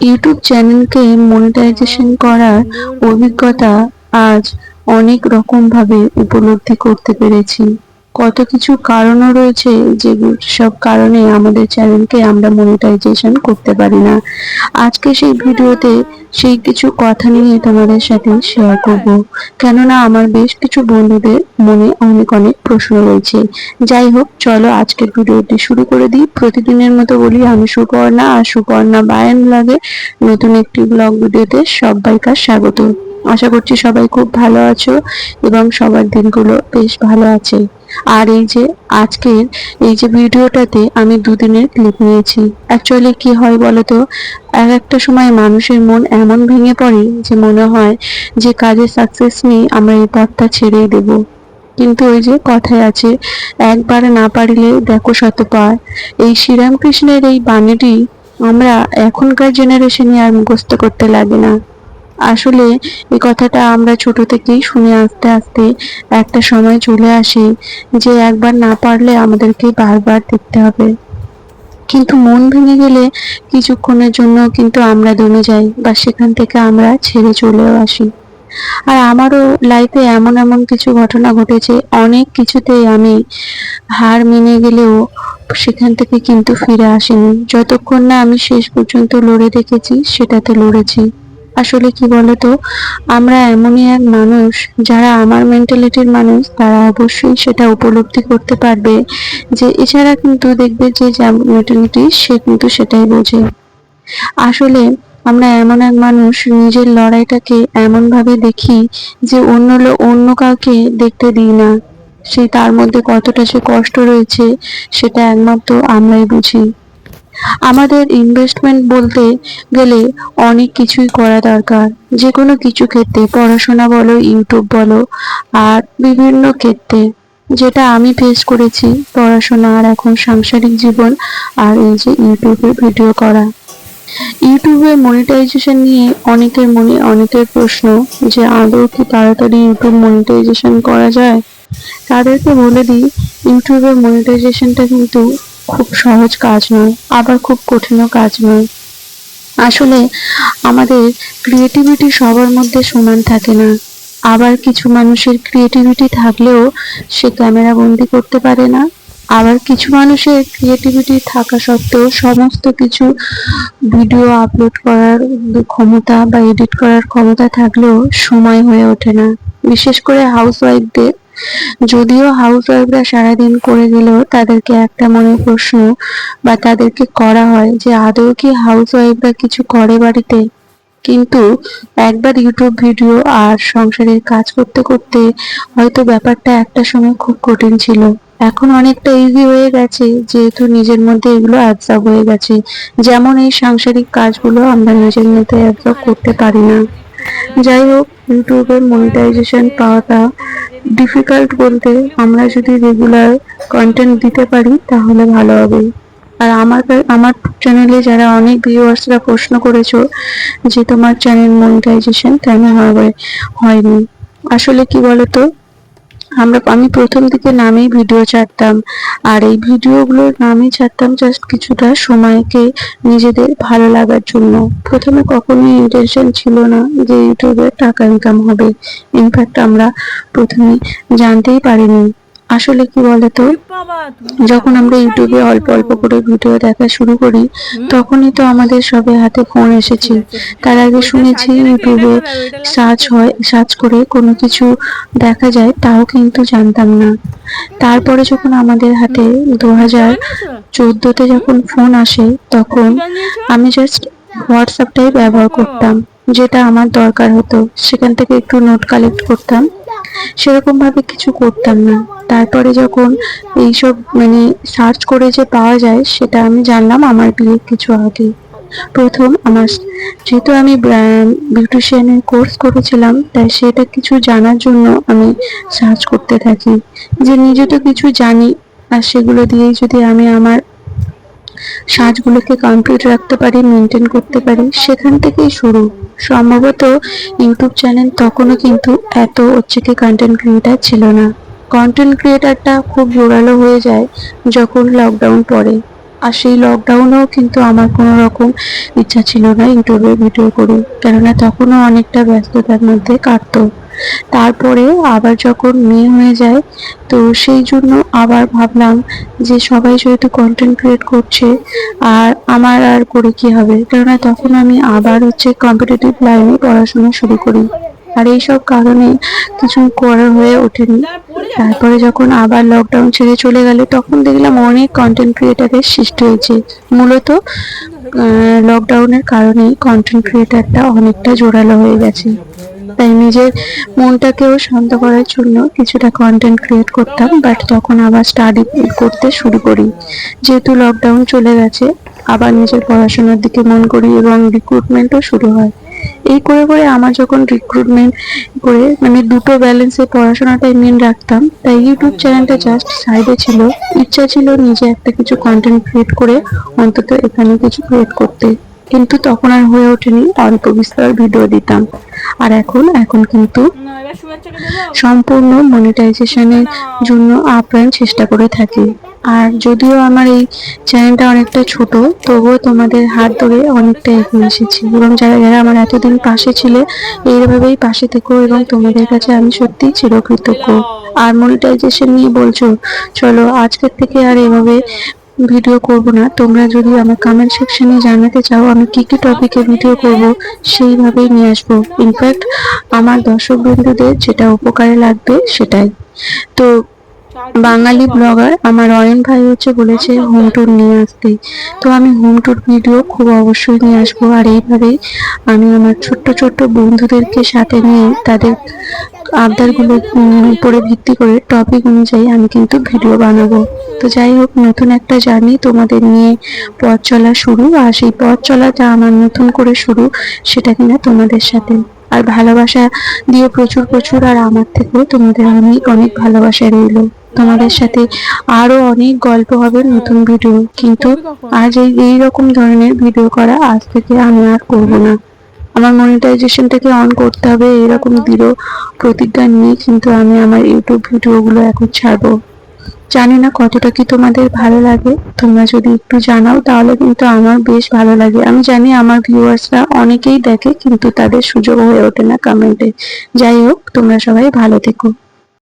YouTube চ্যানেলকে monetization করার অভিজ্ঞতা আজ অনেক রকম ভাবে উপলব্ধি করতে পেরেছি। কত কিছু কারণও রয়েছে যে সব কারণে আমাদের চ্যানেলকে আমরা মনিটাইজেশন করতে পারি না। আজকে সেই ভিডিওতে সেই কিছু কথা নিয়ে তোমাদের সাথে শেয়ার করব। কেননা আমার বেশ কিছু বন্ধুদের মনে অনেক অনেক প্রশ্ন রয়েছে। যাই হোক, চলো আজকের ভিডিওটি শুরু করে দিই। প্রতিদিনের মতো বলি, আমি সুপর্ণা, আর সুপর্ণা বায়ান লাগে নতুন একটি ব্লগ ভিডিওতে সবাইকার স্বাগত। আশা করছি সবাই খুব ভালো আছো এবং সবার দিনগুলো বেশ ভালো আছে। আর এই যে আজকের এই যে ভিডিওটাতে আমি দুদিনের ক্লিপ নিয়েছি। অ্যাকচুয়ালি কি হয় বলতো? এক একটা সময় মানুষের মন এমন ভেঙে পড়ে যে মনে হয় যে কাজে সাকসেস নেই, আমরা এই পথটা ছেড়েই দেব। কিন্তু ওই যে কথায় আছে, একবার না পারিলে দেখো শতবার এই শ্রীরামকৃষ্ণের এই বাণীটি আমরা এখনকার জেনারেশনে আর মুখস্থ করতে লাগে না। আসলে এই কথাটা আমরা ছোট থেকেই শুনে আসতে আসতে একটা সময় চলে আসে যে একবার না পারলে আমাদেরকে বারবার দেখতে হবে। কিন্তু মন ভেঙে গেলে কিছুক্ষণের জন্য কিন্তু আমরা দমে যাই বা সেখান থেকে আমরা ছেড়ে চলেও আসি। আর আমারও লাইফে এমন এমন কিছু ঘটনা ঘটেছে, অনেক কিছুতেই আমি হার মেনে গেলেও সেখান থেকে কিন্তু ফিরে আসিনি। যতক্ষণ না আমি শেষ পর্যন্ত লড়ে দেখেছি, সেটাতে লড়েছি। আসলে কি বলতো? আমরা এমনই এক মানুষ যারা আমার মেন্টালিটির মানুষ, তারা অবশ্যই সেটা উপলব্ধি করতে পারবে। যে এছাড়া কিন্তু দেখবে যে মেন্টালিটি সে কিন্তু সেটাই বোঝে। আসলে আমরা এমন এক মানুষ, নিজের লড়াইটাকে এমন ভাবে দেখি যে অন্য লো- অন্য কাউকে দেখতে দিই না। সে তার মধ্যে কতটা সে কষ্ট রয়েছে, সেটা একমাত্র আমরাই বুঝি। আমাদের ইনভেস্টমেন্ট বলতে গেলে অনেক কিছুই করা দরকার। যে কোনো কিছু ক্ষেত্রে, পড়াশোনা বলো ইউটিউব বলো, আর বিভিন্ন ক্ষেত্রে। যেটা আমি ফেস করেছি, পড়াশোনা আর এখন সাংসারিক জীবন আর এই যে ইউটিউবে ভিডিও করা। ইউটিউবে মনিটাইজেশন নিয়ে অনেকের মনে, অনেকের প্রশ্ন যে আদৌ কি তাড়াতাড়ি ইউটিউব মনিটাইজেশন করা যায়? তাদেরকে বলে দিই ইউটিউবের মনিটাইজেশনটা কিন্তু খুব সহজ কাজ নয়, আবার খুব কঠিনও কাজ নয়। আসলে আমাদের ক্রিয়েটিভিটি সবার মধ্যে সমান থাকে না। আবার কিছু মানুষের ক্রিয়েটিভিটি থাকলেও সে ক্যামেরা বন্দি করতে পারে না। আবার কিছু মানুষের ক্রিয়েটিভিটি থাকা সত্ত্বেও সমস্ত কিছু ভিডিও আপলোড করার ক্ষমতা বা এডিট করার ক্ষমতা থাকলেও সময় হয়ে ওঠে না। বিশেষ করে হাউস ওয়াইফদের যদিও হাউস ওয়াইফরা সারাদিন করে গেলেও তাদেরকে একটা মনে প্রশ্ন বা তাদেরকে করা হয় যে, আদৌ কি হাউস ওয়াইফরা কিছু করে বাড়িতে? কিন্তু একবার ইউটিউব ভিডিও আর সংসারের কাজ করতে করতে হয়তো ব্যাপারটা একটা সময় খুব কঠিন ছিল। এখন অনেকটা ইজি হয়ে গেছে, যেহেতু নিজের মধ্যে এগুলো অ্যাবজর্ব হয়ে গেছে। যেমন এই সাংসারিক কাজগুলো আমরা নিজের মধ্যে অ্যাবজর্ব করতে পারি না। যাই হোক ইউটিউবের মনিটাইজেশন পাওয়াটা ডিফিকাল্ট বলতে আমরা যদি রেগুলার কন্টেন্ট দিতে পারি, তাহলে ভালো হবে। আর আমার আমার চ্যানেলে যারা অনেক ভিউয়ার্সরা প্রশ্ন করেছ যে তোমার চ্যানেল মনিটাইজেশন কেন হবে হয়নি? আসলে কি বলতো? আমরা, আমি প্রথম দিকে নামেই ভিডিও ছাড়তাম, আর এই ভিডিওগুলোর নামই ছাড়তাম জাস্ট কিছুটা সময়কে নিজেদের ভালো লাগার জন্য। প্রথমে কখনোই ইন্টেনশন ছিল না যে ইউটিউবে টাকা ইনকাম হবে। ইনফ্যাক্ট আমরা প্রথমে জানতেই পারিনি। আসলে কি বলতো, যখন আমরা ইউটিউবে অল্প অল্প করে ভিডিও দেখা শুরু করি, তখনই তো আমাদের সবে হাতে ফোন এসেছে। তার আগে শুনেছি ইউটিউবে সার্চ হয় সার্চ করে কোনো কিছু দেখা যায়, তাও কিন্তু জানতাম না। তারপরে যখন আমাদের হাতে দু হাজার চোদ্দোতে যখন ফোন আসে, তখন আমি জাস্ট হোয়াটসঅ্যাপটাই ব্যবহার করতাম, যেটা আমার দরকার হতো। সেখান থেকে একটু নোট কালেক্ট করতাম। সেরকম ভাবে কিছু করতাম না। তারপরে যখন এইসব মানে সার্চ করে যে পাওয়া যায়, সেটা আমি জানলাম আমার বিয়ের কিছু আগে প্রথম আমার যেহেতু আমি বিউটিশিয়ানের কোর্স করেছিলাম, তাই সেটা কিছু জানার জন্য আমি সার্চ করতে থাকি। যে নিজে তো কিছু জানি, আর সেগুলো দিয়েই যদি আমি আমার সাজগুলোকে কমপ্লিট রাখতে পারি মেনটেন করতে পারি, সেখান থেকেই শুরু। সম্ভবত ইউটিউব চ্যানেল তখনও কিন্তু এত হচ্ছে কি কন্টেন্ট ক্রিয়েটার ছিল না। কন্টেন্ট ক্রিয়েটারটা খুব জোরালো হয়ে যায় যখন লকডাউন পড়ে। আর সেই লকডাউনেও কিন্তু আমার কোনো রকম ইচ্ছা ছিল না ইউটিউবে ভিডিও করি কেননা তখনও অনেকটা ব্যস্ততার মধ্যে কাটতো। তারপরে আবার যখন মেয়ে হয়ে যায়, তো সেই জন্য আবার ভাবলাম যে সবাই যেহেতু কন্টেন্ট ক্রিয়েট করছে, আর আমার আর করে কি হবে? কেননা তখন আমি আবার হচ্ছে কম্পিটিটিভ লাইনে পড়াশোনা শুরু করি। আর এইসব কারণে কিছু করা হয়ে ওঠেনি। তারপরে যখন আবার লকডাউন ছেড়ে চলে গেল, তখন দেখলাম অনেক কন্টেন্ট ক্রিয়েটারের সৃষ্টি হয়েছে। মূলত লকডাউনের কারণেই কন্টেন্ট ক্রিয়েটারটা অনেকটা জোরালো হয়ে গেছে। তাই নিজের মনটাকেও শান্ত করার জন্য কিছুটা কন্টেন্ট ক্রিয়েট করতাম বাট তখন আবার স্টাডি করতে শুরু করি। যেহেতু লকডাউন চলে গেছে, আবার নিজের পড়াশোনার দিকে মন করি এবং রিক্রুটমেন্টও শুরু হয়। এই করে করে আমার যখন রিক্রুটমেন্ট করে মানে দুটো ব্যালেন্সে পড়াশোনাটাই মেন রাখতাম, তাই ইউটিউব চ্যানেলটা জাস্ট সাইডে ছিল। ইচ্ছা ছিল নিজে একটা কিছু কন্টেন্ট ক্রিয়েট করে অন্তত এখানে কিছু ক্রিয়েট করতে। কিন্তু তখন আর হয়ে ওঠেনি। অল্প বিস্তর ভিডিও দিতাম। আর এখন এখন কিন্তু সম্পূর্ণ মনিটাইজেশনের জন্য আপ্রাণ চেষ্টা করে থাকি। আর যদিও আমার এই চ্যানেলটা অনেকটা ছোট তবুও তোমাদের হাত ধরে অনেকটা এগিয়ে এসেছি। এবং যারা যারা আমার এতদিন পাশে ছিলে এইভাবেই পাশে থেকো এবং তোমাদের কাছে আমি সত্যিই চিরকৃতজ্ঞ। আর মনিটাইজেশন নিয়ে বলছো চলো আজকের থেকে আর এভাবে ভিডিও করব না। তোমরা যদি আমার কমেন্ট সেকশনে জানাতে চাও, আমি কি কি টপিকে ভিডিও করব, সেইভাবেই নিয়ে আসব। ইনফ্যাক্ট আমার দর্শক বন্ধুদের যেটা উপকারে লাগবে, সেটাই। তো বাঙালি ব্লগার আমার অয়ন ভাই হচ্ছে বলেছে হোম ট্যুর নিয়ে আসতে। তো আমি হোম ট্যুর ভিডিও খুব অবশ্যই নিয়ে আসব। আর এইভাবেই আমি আমার ছোট্ট ছোট্ট বন্ধুদেরকে সাথে নিয়ে তাদের আবদারগুলো উম, উপরে ভিত্তি করে টপিক অনুযায়ী আমি কিন্তু ভিডিও বানাবো। তো যাই হোক নতুন একটা জার্নি তোমাদের নিয়ে পথ চলা শুরু আর সেই পথ চলাটা আমার নতুন করে শুরু সেটা কিনা তোমাদের সাথে। আর ভালোবাসা দিয়ে প্রচুর প্রচুর আর আমার থেকেও তোমাদের অনেক অনেক ভালোবাসা রইল। তোমাদের সাথে আরও অনেক গল্প হবে নতুন ভিডিও কিন্তু আজ এই রকম ধরনের ভিডিও করা আজ থেকে আমি আর করব না। আমার মনিটাইজেশনটাকে অন করতে হবে, এরকম দৃঢ় প্রতিজ্ঞা নিয়ে কিন্তু আমি আমার ইউটিউব ভিডিওগুলো এখন ছাড়বো। জানি না কতটা কি তোমাদের ভালো লাগে, তোমরা যদি একটু জানাও তাহলে কিন্তু আমার বেশ ভালো লাগে। আমি জানি আমার ভিউয়ার্সরা অনেকেই দেখে কিন্তু তাদের সুযোগ হয়ে ওঠে না কমেন্টে যাই হোক, তোমরা সবাই ভালো থেকো।